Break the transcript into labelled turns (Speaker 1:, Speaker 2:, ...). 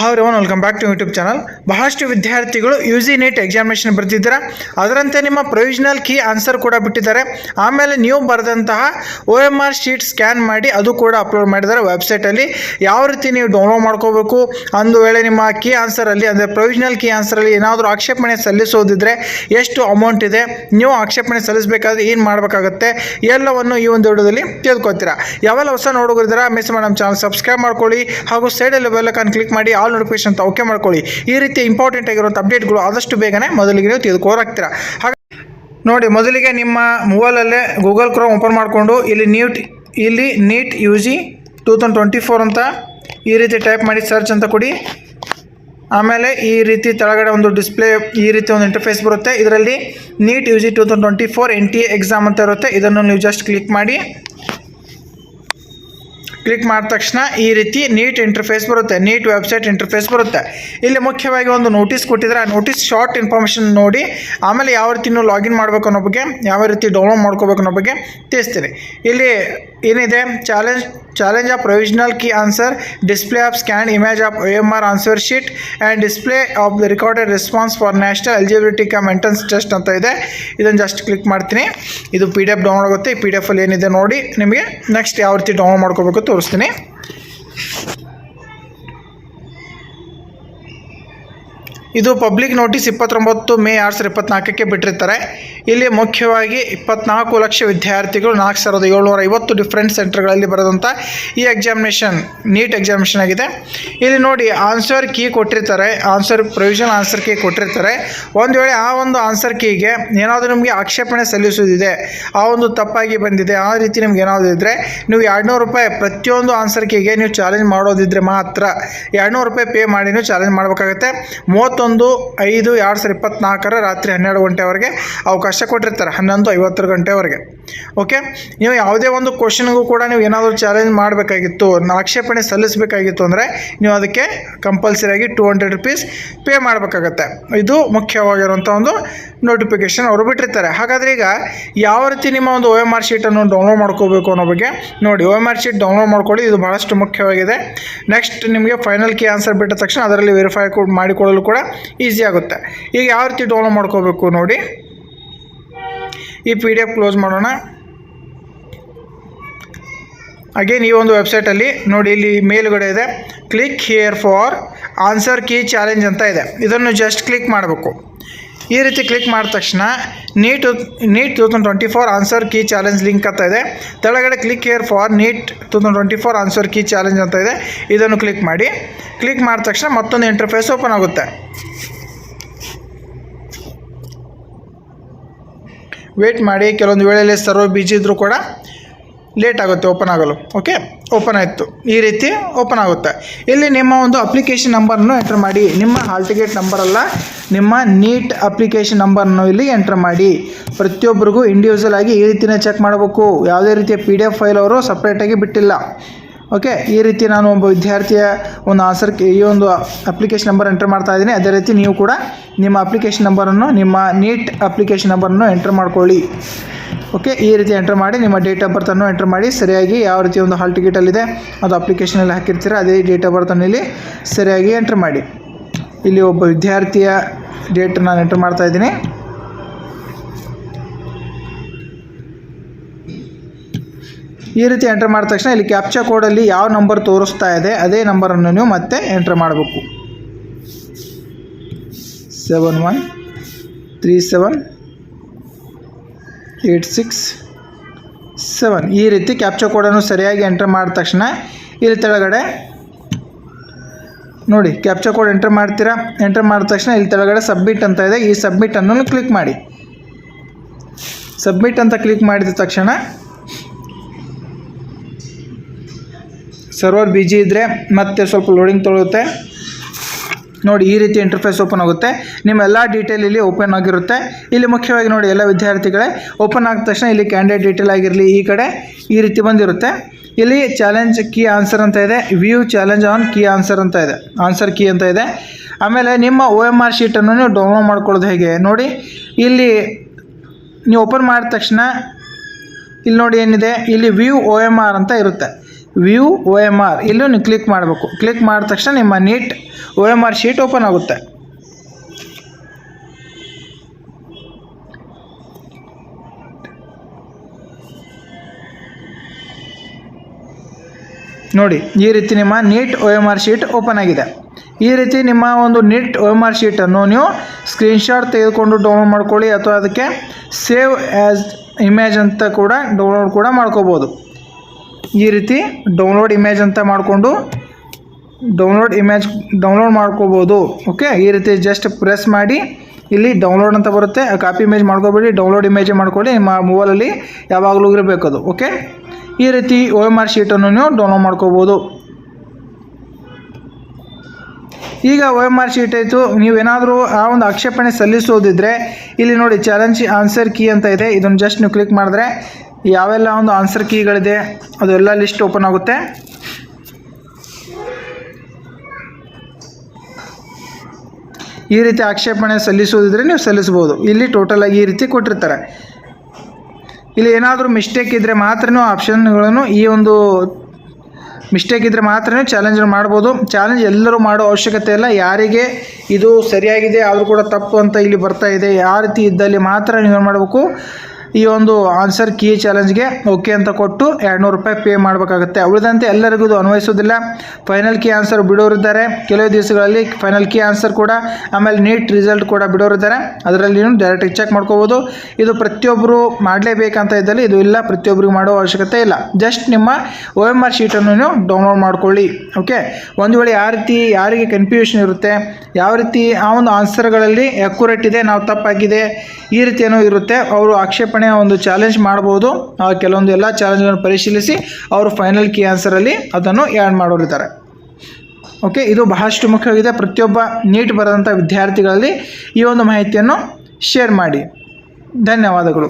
Speaker 1: ಹೌದು one welcome back to YouTube channel ಬಹಳಷ್ಟು ವಿದ್ಯಾರ್ಥಿಗಳು ಯು ಜಿ ನೀಟ್ ಎಕ್ಸಾಮಿನೇಷನ್ ಬರ್ತಿದ್ದೀರಾ? ಅದರಂತೆ ನಿಮ್ಮ ಪ್ರೊವಿಷನಲ್ ಕೀ ಆನ್ಸರ್ ಕೂಡ ಬಿಟ್ಟಿದ್ದಾರೆ. ಆಮೇಲೆ ನೀವು ಬರೆದಂತಹ O M R sheet scan ಮಾಡಿ, ಅದು ಕೂಡ ಅಪ್ಲೋಡ್ ಮಾಡಿದ್ದಾರೆ ವೆಬ್ಸೈಟಲ್ಲಿ ಯಾವ ರೀತಿ ನೀವು ಡೌನ್ಲೋಡ್ ಮಾಡ್ಕೋಬೇಕು? ಒಂದು ವೇಳೆ ನಿಮ್ಮ ಕೀ ಆನ್ಸರಲ್ಲಿ ಅಂದರೆ ಪ್ರೊವಿಷನಲ್ ಕೀ ಆನ್ಸರಲ್ಲಿ ಏನಾದರೂ ಆಕ್ಷೇಪಣೆ ಸಲ್ಲಿಸೋದಿದ್ರೆ ಎಷ್ಟು ಅಮೌಂಟ್ ಇದೆ? ನೀವು ಆಕ್ಷೇಪಣೆ ಸಲ್ಲಿಸಬೇಕಾದ್ರೆ ಏನು ಮಾಡಬೇಕಾಗುತ್ತೆ? ಎಲ್ಲವನ್ನು ಈ ಒಂದು ವಿಡಿಯೋದಲ್ಲಿ ತಿಳ್ಕೊತೀರಾ. ಯಾವೆಲ್ಲ ಹೊಸ ನೋಡೋಗಿದ್ದೀರಾ ಮಿಸ್ ಮಾಡಿ ನಮ್ಮ ಚಾನಲ್ ಸಬ್ಸ್ಕ್ರೈಬ್ ಮಾಡ್ಕೊಳ್ಳಿ. ಹಾಗೂ ಸೈಡಲ್ಲಿ ಬೆಲ್ಲಕ್ಕನ್ನು ಕ್ಲಿಕ್ ಮಾಡಿ ಆಲ್ ನೋಟಿಫಿಕೇಶನ್ ಅಂತ ಓಕೆ ಮಾಡ್ಕೊಳ್ಳಿ. ಈ ರೀತಿ ಇಂಪಾರ್ಟೆಂಟ್ ಆಗಿರುವಂಥ ಅಪ್ಡೇಟ್ಗಳು ಆದಷ್ಟು ಬೇಗನೆ ಮೊದಲಿಗೆ ನೀವು ತಿಳ್ಕೋರಾಗ್ತೀರಾ ಹಾಗೆ ನೋಡಿ, ಮೊದಲಿಗೆ ನಿಮ್ಮ ಮೊಬೈಲಲ್ಲೇ ಗೂಗಲ್ ಕ್ರೋಮ್ ಓಪನ್ ಮಾಡಿಕೊಂಡು ಇಲ್ಲಿ ನೀಟ್ ಇಲ್ಲಿ NEET U G two twenty four ಅಂತ ಈ ರೀತಿ ಟೈಪ್ ಮಾಡಿ ಸರ್ಚ್ ಅಂತ ಕೊಡಿ. ಆಮೇಲೆ ಈ ರೀತಿ ತೆಳಗಡೆ ಒಂದು ಡಿಸ್ಪ್ಲೇ ಈ ರೀತಿ ಒಂದು ಇಂಟರ್ಫೇಸ್ ಬರುತ್ತೆ. ಇದರಲ್ಲಿ NEET U G two thousand twenty four N T exam ಅಂತ ಇರುತ್ತೆ. ಇದನ್ನು ನೀವು ಜಸ್ಟ್ ಕ್ಲಿಕ್ ಮಾಡಿ. ಕ್ಲಿಕ್ ಮಾಡಿದ ತಕ್ಷಣ ಈ ರೀತಿ ನೀಟ್ ಇಂಟರ್ಫೇಸ್ ಬರುತ್ತೆ. ನೀಟ್ ವೆಬ್ಸೈಟ್ ಇಂಟರ್ಫೇಸ್ ಬರುತ್ತೆ. ಇಲ್ಲಿ ಮುಖ್ಯವಾಗಿ ಒಂದು ನೋಟಿಸ್ ಕೊಟ್ಟಿದ್ದಾರೆ. ಆ ನೋಟಿಸ್ ಶಾರ್ಟ್ ಇನ್ಫಾರ್ಮೇಷನ್ ನೋಡಿ, ಆಮೇಲೆ ಯಾವ ರೀತಿ ನೀವು ಲಾಗಿನ್ ಮಾಡಬೇಕು ಅನ್ನೋ ಬಗ್ಗೆ, ಯಾವ ರೀತಿ ಡೌನ್ಲೋಡ್ ಮಾಡ್ಕೋಬೇಕು ಅನ್ನೋ ಬಗ್ಗೆ ತಿಳಿಸ್ತೀನಿ. ಇಲ್ಲಿ ಏನಿದೆ? Challenge challenge of provisional key answer display of scan image of A M R answer sheet and display of the recorded response for national eligibility cum entrance test ಅಂತ ಇದೆ. ಇದನ್ನು ಜಸ್ಟ್ ಕ್ಲಿಕ್ ಮಾಡ್ತೀನಿ. ಇದು ಪಿ ಡಿ ಎಫ್ ಡೌನ್ಲೋಡ್ ಆಗುತ್ತೆ. ಈ P D ಎಫಲ್ಲಿ ಏನಿದೆ ನೋಡಿ. ನಿಮಗೆ ನೆಕ್ಸ್ಟ್ ಯಾವ ರೀತಿ ಡೌನ್ಲೋಡ್ ಮಾಡ್ಕೋಬೇಕು ತೋರಿಸ್ತೀನಿ. ಇದು ಪಬ್ಲಿಕ್ ನೋಟಿಸ್ ಇಪ್ಪತ್ತೊಂಬತ್ತು ಮೇ ಎರಡು ಸಾವಿರದ ಇಪ್ಪತ್ತ್ನಾಲ್ಕಕ್ಕೆ ಬಿಟ್ಟಿರ್ತಾರೆ. ಇಲ್ಲಿ ಮುಖ್ಯವಾಗಿ ಇಪ್ಪತ್ನಾಲ್ಕು ಲಕ್ಷ ವಿದ್ಯಾರ್ಥಿಗಳು ನಾಲ್ಕು ಸಾವಿರದ ಏಳ್ನೂರ ಐವತ್ತು ಡಿಫ್ರೆಂಟ್ ಸೆಂಟರ್ಗಳಲ್ಲಿ ಬರೆದಂಥ ಈ ಎಕ್ಸಾಮಿನೇಷನ್ ನೀಟ್ ಎಕ್ಸಾಮಿನೇಷನ್ ಆಗಿದೆ. ಇಲ್ಲಿ ನೋಡಿ ಆನ್ಸರ್ ಕೀ ಕೊಟ್ಟಿರ್ತಾರೆ. ಆನ್ಸರ್ ಪ್ರೊವಿಷನ್ ಆನ್ಸರ್ ಕೀ ಕೊಟ್ಟಿರ್ತಾರೆ. ಒಂದು ವೇಳೆ ಆ ಒಂದು ಆನ್ಸರ್ ಕೀಗೆ ಏನಾದರೂ ನಿಮಗೆ ಆಕ್ಷೇಪಣೆ ಸಲ್ಲಿಸೋದಿದೆ ಆ ಒಂದು ತಪ್ಪಾಗಿ ಬಂದಿದೆ, ಆ ರೀತಿ ನಿಮ್ಗೆ ಏನಾದರೂ ಇದ್ದರೆ ನೀವು ಎರಡುನೂರು ರೂಪಾಯಿ ಪ್ರತಿಯೊಂದು ಆನ್ಸರ್ ಕೀಗೆ ನೀವು ಚಾಲೆಂಜ್ ಮಾಡೋದಿದ್ರೆ ಮಾತ್ರ. ಎರಡುನೂರು ರೂಪಾಯಿ ಪೇ ಮಾಡಿ ನೀವು ಚಾಲೆಂಜ್ ಮಾಡಬೇಕಾಗತ್ತೆ. ಮೂವತ್ತೊಂದು ಐದು, ಎರಡು ಸಾವಿರದ ಇಪ್ಪತ್ನಾಲ್ಕರ ರಾತ್ರಿ ಹನ್ನೆರಡು ಗಂಟೆವರೆಗೆ ಅವಕಾಶ ಕೊಟ್ಟಿರ್ತಾರೆ. ಹನ್ನೊಂದು, ಐವತ್ತರ ಗಂಟೆವರೆಗೆ. ಓಕೆ ನೀವು ಯಾವುದೇ ಒಂದು ಕ್ವಶನ್ಗೂ ಕೂಡ ನೀವು ಏನಾದರೂ ಚಾಲೆಂಜ್ ಮಾಡಬೇಕಾಗಿತ್ತು ಆಕ್ಷೇಪಣೆ ಸಲ್ಲಿಸಬೇಕಾಗಿತ್ತು ಅಂದರೆ ನೀವು ಅದಕ್ಕೆ ಕಂಪಲ್ಸರಿಯಾಗಿ ಟೂ ಹಂಡ್ರೆಡ್ ರುಪೀಸ್ ಪೇ ಮಾಡಬೇಕಾಗತ್ತೆ. ಇದು ಮುಖ್ಯವಾಗಿರುವಂಥ ಒಂದು ನೋಟಿಫಿಕೇಷನ್ ಅವರು ಬಿಟ್ಟಿರ್ತಾರೆ. ಹಾಗಾದರೆ ಈಗ ಯಾವ ರೀತಿ ನಿಮ್ಮ ಒಂದು ಓ ಎಂ ಆರ್ ಶೀಟನ್ನು ಡೌನ್ಲೋಡ್ ಮಾಡ್ಕೋಬೇಕು ಅನ್ನೋ ಬಗ್ಗೆ ನೋಡಿ O M R sheet download ಮಾಡ್ಕೊಳ್ಳಿ, ಇದು ಭಾಳಷ್ಟು ಮುಖ್ಯವಾಗಿದೆ. ನೆಕ್ಸ್ಟ್ ನಿಮಗೆ ಫೈನಲ್ ಕೀ ಆನ್ಸರ್ ಬಿಟ್ಟ ತಕ್ಷಣ ಅದರಲ್ಲಿ ವೆರಿಫೈ ಮಾಡಿಕೊಳ್ಳಲು ಕೂಡ ಈಸಿ ಆಗುತ್ತೆ. ಈಗ ಯಾವ ರೀತಿ ಡೌನ್ಲೋಡ್ ಮಾಡ್ಕೋಬೇಕು ನೋಡಿ. ಈ ಪಿ ಡಿ ಎಫ್ ಕ್ಲೋಸ್ ಮಾಡೋಣ. ಅಗೇನ್ ಈ ಒಂದು ವೆಬ್ಸೈಟಲ್ಲಿ ನೋಡಿ, ಇಲ್ಲಿ ಮೇಲುಗಡೆ ಇದೆ. Click here for answer key challenge ಅಂತ ಇದೆ. ಇದನ್ನು ಜಸ್ಟ್ ಕ್ಲಿಕ್ ಮಾಡಬೇಕು. ಈ ರೀತಿ ಕ್ಲಿಕ್ ಮಾಡಿದ ತಕ್ಷಣ NEET NEET two thousand twenty four answer key challenge link ಅಂತ ಇದೆ. ಕೆಳಗಡೆ click here for NEET two thousand twenty four answer key challenge ಅಂತ ಇದೆ. ಇದನ್ನು ಕ್ಲಿಕ್ ಮಾಡಿ. ಕ್ಲಿಕ್ ಮಾಡಿದ ತಕ್ಷಣ ಮತ್ತೊಂದು ಇಂಟರ್ಫೇಸ್ ಓಪನ್ ಆಗುತ್ತೆ. ವೇಟ್ ಮಾಡಿ. ಕೆಲವೊಂದು ವೇಳೆಯಲ್ಲಿ ಸರ್ವರ್ ಬಿಜಿ ಇದ್ದರೂ ಕೂಡ ಲೇಟ್ ಆಗುತ್ತೆ ಓಪನ್ ಆಗಲು ಓಕೆ ಓಪನ್ ಆಯಿತು. ಈ ರೀತಿ ಓಪನ್ ಆಗುತ್ತೆ. ಇಲ್ಲಿ ನಿಮ್ಮ ಒಂದು ಅಪ್ಲಿಕೇಶನ್ ನಂಬರನ್ನು ಎಂಟ್ರ್ ಮಾಡಿ. ನಿಮ್ಮ ಹಾಲ್ ಟಿಕೆಟ್ ನಂಬರ್ ಅಲ್ಲ, ನಿಮ್ಮ ನೀಟ್ ಅಪ್ಲಿಕೇಶನ್ ನಂಬರನ್ನು ಇಲ್ಲಿ ಎಂಟ್ರ್ ಮಾಡಿ. ಪ್ರತಿಯೊಬ್ಬರಿಗೂ ಇಂಡಿವಿಜುವಲ್ ಆಗಿ ಈ ರೀತಿನೇ ಚೆಕ್ ಮಾಡಬೇಕು. ಯಾವುದೇ ರೀತಿಯ ಪಿ ಡಿ ಎಫ್ ಫೈಲ್ ಅವರು ಸಪ್ರೇಟಾಗಿ ಬಿಟ್ಟಿಲ್ಲ. ಓಕೆ ಈ ರೀತಿ ನಾನು ಒಬ್ಬ ವಿದ್ಯಾರ್ಥಿಯ ಒಂದು ಆನ್ಸರ್ ಈ ಒಂದು ಅಪ್ಲಿಕೇಶನ್ ನಂಬರ್ ಎಂಟ್ರ್ ಮಾಡ್ತಾ ಇದ್ದೀನಿ. ಅದೇ ರೀತಿ ನೀವು ಕೂಡ ನಿಮ್ಮ ಅಪ್ಲಿಕೇಶನ್ ನಂಬರನ್ನು ನಿಮ್ಮ ನೀಟ್ ಅಪ್ಲಿಕೇಶನ್ ನಂಬರನ್ನು ಎಂಟ್ರ್ ಮಾಡ್ಕೊಳ್ಳಿ. ಓಕೆ ಈ ರೀತಿ ಎಂಟರ್ ಮಾಡಿ, ನಿಮ್ಮ ಡೇಟ್ ಆಫ್ ಬರ್ತನ್ನು ಎಂಟರ್ ಮಾಡಿ, ಸರಿಯಾಗಿ ಯಾವ ರೀತಿ ಒಂದು ಹಾಲ್ ಟಿಕೆಟಲ್ಲಿದೆ ಅದು ಅಪ್ಲಿಕೇಶನಲ್ಲಿ ಹಾಕಿರ್ತೀರ, ಅದೇ ಡೇಟ್ ಆಫ್ ಬರ್ತನ್ನು ಇಲ್ಲಿ ಸರಿಯಾಗಿ ಎಂಟ್ರ್ ಮಾಡಿ. ಇಲ್ಲಿ ಒಬ್ಬ ವಿದ್ಯಾರ್ಥಿಯ ಡೇಟ್ ನಾನು ಎಂಟ್ರ್ ಮಾಡ್ತಾ ಇದ್ದೀನಿ. ಈ ರೀತಿ ಎಂಟ್ರ್ ಮಾಡಿದ ತಕ್ಷಣ ಇಲ್ಲಿ ಕ್ಯಾಪ್ಚಾ ಕೋಡಲ್ಲಿ ಯಾವ ನಂಬರ್ ತೋರಿಸ್ತಾ ಇದೆ, ಅದೇ ನಂಬರನ್ನು ನೀವು ಮತ್ತೆ ಎಂಟ್ರ್ ಮಾಡಬೇಕು. Seven one three seven eight six seven ಈ ರೀತಿ ಕ್ಯಾಪ್ಚಾ ಕೋಡನ್ನು ಸರಿಯಾಗಿ ಎಂಟರ್ ಮಾಡಿದ ತಕ್ಷಣ ಇಲ್ಲಿ ತೆಳಗಡೆ ನೋಡಿ ಕ್ಯಾಪ್ಚಾ ಕೋಡ್ ಎಂಟರ್ ಮಾಡ್ತೀರಾ? ಎಂಟರ್ ಮಾಡಿದ ತಕ್ಷಣ ಇಲ್ಲಿ ತೆಳಗಡೆ ಸಬ್ಮಿಟ್ ಅಂತ ಇದೆ. ಈ ಸಬ್ಮಿಟ್ ಅನ್ನು ಕ್ಲಿಕ್ ಮಾಡಿ. ಸಬ್ಮಿಟ್ ಅಂತ ಕ್ಲಿಕ್ ಮಾಡಿದ ತಕ್ಷಣ ಸರ್ವರ್ ಬಿಜಿ ಇದ್ದರೆ ಮತ್ತೆ ಸ್ವಲ್ಪ ಲೋಡಿಂಗ್ ತೊಗೊಳುತ್ತೆ ನೋಡಿ ಈ ರೀತಿ ಇಂಟರ್ಫೇಸ್ ಓಪನ್ ಆಗುತ್ತೆ. ನಿಮ್ಮ ಎಲ್ಲ ಡೀಟೇಲ್ ಇಲ್ಲಿ ಓಪನ್ ಆಗಿರುತ್ತೆ. ಇಲ್ಲಿ ಮುಖ್ಯವಾಗಿ ನೋಡಿ ಎಲ್ಲ ವಿದ್ಯಾರ್ಥಿಗಳೇ ಓಪನ್ ಆಗಿದ ತಕ್ಷಣ ಇಲ್ಲಿ ಕ್ಯಾಂಡಿಡೇಟ್ ಡೀಟೇಲ್ ಆಗಿರಲಿ, ಈ ಕಡೆ ಈ ರೀತಿ ಬಂದಿರುತ್ತೆ. ಇಲ್ಲಿ ಚಾಲೆಂಜ್ ಕೀ ಆನ್ಸರ್ ಅಂತ ಇದೆ view challenge on key answer ಅಂತ ಇದೆ ಆನ್ಸರ್ ಕೀ ಅಂತ ಇದೆ. ಆಮೇಲೆ ನಿಮ್ಮ ಓ ಎಂ ಆರ್ ಶೀಟನ್ನು ನೀವು ಡೌನ್ಲೋಡ್ ಮಾಡ್ಕೊಳ್ಳೋದು ಹೇಗೆ? ನೋಡಿ, ಇಲ್ಲಿ ನೀವು ಓಪನ್ ಮಾಡಿದ ತಕ್ಷಣ, ಇಲ್ಲಿ ನೋಡಿ ಏನಿದೆ, ಇಲ್ಲಿ ವ್ಯೂ ಓ ಎಂ ಆರ್ ಅಂತ ಇರುತ್ತೆ. ವ್ಯೂ ಒ ಎಂ ಆರ್ ಇಲ್ಲೂ ನೀವು ಕ್ಲಿಕ್ ಮಾಡಬೇಕು. ಕ್ಲಿಕ್ ಮಾಡಿದ ತಕ್ಷಣ ನಿಮ್ಮ NEET O M R sheet open ಆಗುತ್ತೆ. ನೋಡಿ, ಈ ರೀತಿ ನಿಮ್ಮ NEET O M R sheet open ಆಗಿದೆ. ಈ ರೀತಿ ನಿಮ್ಮ ಒಂದು ನೀಟ್ ಒ ಎಂ ಆರ್ ಶೀಟನ್ನು ನೀವು ಸ್ಕ್ರೀನ್ಶಾಟ್ ತೆಗೆದುಕೊಂಡು ಡೌನ್ಲೋಡ್ ಮಾಡ್ಕೊಳ್ಳಿ ಅಥವಾ ಅದಕ್ಕೆ ಸೇವ್ ಆ್ಯಸ್ ಇಮೇಜ್ ಅಂತ ಕೂಡ ಡೌನ್ಲೋಡ್ ಕೂಡ ಮಾಡ್ಕೋಬೋದು. ಈ ರೀತಿ ಡೌನ್ಲೋಡ್ ಇಮೇಜ್ ಅಂತ ಮಾಡಿಕೊಂಡು ಡೌನ್ಲೋಡ್ ಇಮೇಜ್ ಡೌನ್ಲೋಡ್ ಮಾಡ್ಕೋಬೋದು. ಓಕೆ ಈ ರೀತಿ ಜಸ್ಟ್ ಪ್ರೆಸ್ ಮಾಡಿ. ಇಲ್ಲಿ ಡೌನ್ಲೋಡ್ ಅಂತ ಬರುತ್ತೆ. ಕಾಪಿ ಇಮೇಜ್ ಮಾಡ್ಕೋಬೇಡಿ. ಡೌನ್ಲೋಡ್ ಇಮೇಜ್ ಮಾಡ್ಕೊಳ್ಳಿ. ನಿಮ್ಮ ಮೊಬೈಲಲ್ಲಿ ಯಾವಾಗಲೂ ಇರಬೇಕು ಅದು. ಓಕೆ ಈ ರೀತಿ ಓ ಎಂ ಆರ್ ಶೀಟನ್ನು ನೀವು ಡೌನ್ಲೋಡ್ ಮಾಡ್ಕೋಬೋದು. ಈಗ ಒ ಎಂ ಆರ್ ಶೀಟ್ ಆಯಿತು. ನೀವೇನಾದರೂ ಆ ಒಂದು ಆಕ್ಷೇಪಣೆ ಸಲ್ಲಿಸೋದಿದ್ರೆ, ಇಲ್ಲಿ ನೋಡಿ ಚಾಲೆಂಜ್ ಆನ್ಸರ್ ಕೀ ಅಂತ ಇದೆ. ಇದನ್ನು ಜಸ್ಟ್ ನೀವು ಕ್ಲಿಕ್ ಮಾಡಿದ್ರೆ ಯಾವೆಲ್ಲ ಒಂದು ಆನ್ಸರ್ ಕೀಗಳಿದೆ ಅದೆಲ್ಲ ಲಿಸ್ಟ್ ಓಪನ್ ಆಗುತ್ತೆ. ಈ ರೀತಿ ಆಕ್ಷೇಪಣೆ ಸಲ್ಲಿಸೋದಿದ್ರೆ ನೀವು ಸಲ್ಲಿಸ್ಬೋದು ಇಲ್ಲಿ ಟೋಟಲ್ ಆಗಿ ಈ ರೀತಿ ಕೊಟ್ಟಿರ್ತಾರೆ. ಇಲ್ಲಿ ಏನಾದರೂ ಮಿಸ್ಟೇಕ್ ಇದ್ದರೆ ಮಾತ್ರ ಆಪ್ಷನ್ಗಳನ್ನು ಈ ಒಂದು ಮಿಸ್ಟೇಕ್ ಇದ್ದರೆ ಮಾತ್ರ ಚಾಲೆಂಜ್ ಮಾಡ್ಬೋದು. ಚಾಲೆಂಜ್ ಎಲ್ಲರೂ ಮಾಡೋ ಅವಶ್ಯಕತೆ ಇಲ್ಲ. ಯಾರಿಗೆ ಇದು ಸರಿಯಾಗಿದೆ, ಆದರೂ ಕೂಡ ತಪ್ಪು ಅಂತ ಇಲ್ಲಿ ಬರ್ತಾ ಇದೆ ಯಾವ ರೀತಿ ಇದ್ದಲ್ಲಿ ಮಾತ್ರ ನೀವು ಮಾಡಬೇಕು? ಈ ಒಂದು ಆನ್ಸರ್ ಕೀ ಚಾಲೆಂಜ್ಗೆ ಓಕೆ ಅಂತ ಕೊಟ್ಟು ಎರಡುನೂರು ರೂಪಾಯಿ ಪೇ ಮಾಡಬೇಕಾಗುತ್ತೆ. ಉಳಿದಂತೆ ಎಲ್ಲರಿಗೂ ಇದು ಅನ್ವಯಿಸೋದಿಲ್ಲ ಫೈನಲ್ ಕೀ ಆನ್ಸರ್ ಬಿಡೋರಿದ್ದಾರೆ. ಕೆಲವು ದಿವಸಗಳಲ್ಲಿ ಫೈನಲ್ ಕೀ ಆನ್ಸರ್ ಕೂಡ, ಆಮೇಲೆ ನೀಟ್ ರಿಸಲ್ಟ್ ಕೂಡ ಬಿಡೋರಿದ್ದಾರೆ. ಅದರಲ್ಲಿ ನೀವು ಡೈರೆಕ್ಟಾಗಿ ಚೆಕ್ ಮಾಡ್ಕೋಬೋದು. ಇದು ಪ್ರತಿಯೊಬ್ಬರು ಮಾಡಲೇಬೇಕಂತ ಇದ್ದಲ್ಲಿ ಇದು ಇಲ್ಲ. ಪ್ರತಿಯೊಬ್ಬರಿಗೂ ಮಾಡೋ ಅವಶ್ಯಕತೆ ಇಲ್ಲ. ಜಸ್ಟ್ ನಿಮ್ಮ ಒ ಎಂ ಆರ್ ಶೀಟನ್ನು ನೀವು ಡೌನ್ಲೋಡ್ ಮಾಡ್ಕೊಳ್ಳಿ. ಓಕೆ ಒಂದು ವೇಳೆ ಯಾವ ರೀತಿ, ಯಾರಿಗೆ ಕನ್ಫ್ಯೂಷನ್ ಇರುತ್ತೆ, ಯಾವ ರೀತಿ ಆ ಒಂದು ಆನ್ಸರ್ಗಳಲ್ಲಿ ಅಕ್ಯುರೇಟ್ ಇದೆ, ನಾವು ತಪ್ಪಾಗಿದೆ, ಈ ರೀತಿ ಏನೋ ಇರುತ್ತೆ, ಅವರು ಆಕ್ಷೇಪಣೆ ಒಂದು ಚಾಲೆಂಜ್ ಮಾಡ್ಬೋದು. ಕೆಲವೊಂದು ಎಲ್ಲ ಚಾಲೆಂಜ್ಗಳನ್ನು ಪರಿಶೀಲಿಸಿ ಅವರು ಫೈನಲ್ ಕೀ ಆನ್ಸರಲ್ಲಿ ಅದನ್ನು ಆ್ಯಡ್ ಮಾಡೋರಿದ್ದಾರೆ. ಓಕೆ ಇದು ಬಹಳಷ್ಟು ಮುಖ್ಯವಾಗಿದೆ. ಪ್ರತಿಯೊಬ್ಬ ನೀಟ್ ಬರೆದಂಥ ವಿದ್ಯಾರ್ಥಿಗಳಲ್ಲಿ ಈ ಒಂದು ಮಾಹಿತಿಯನ್ನು ಶೇರ್ ಮಾಡಿ. ಧನ್ಯವಾದಗಳು.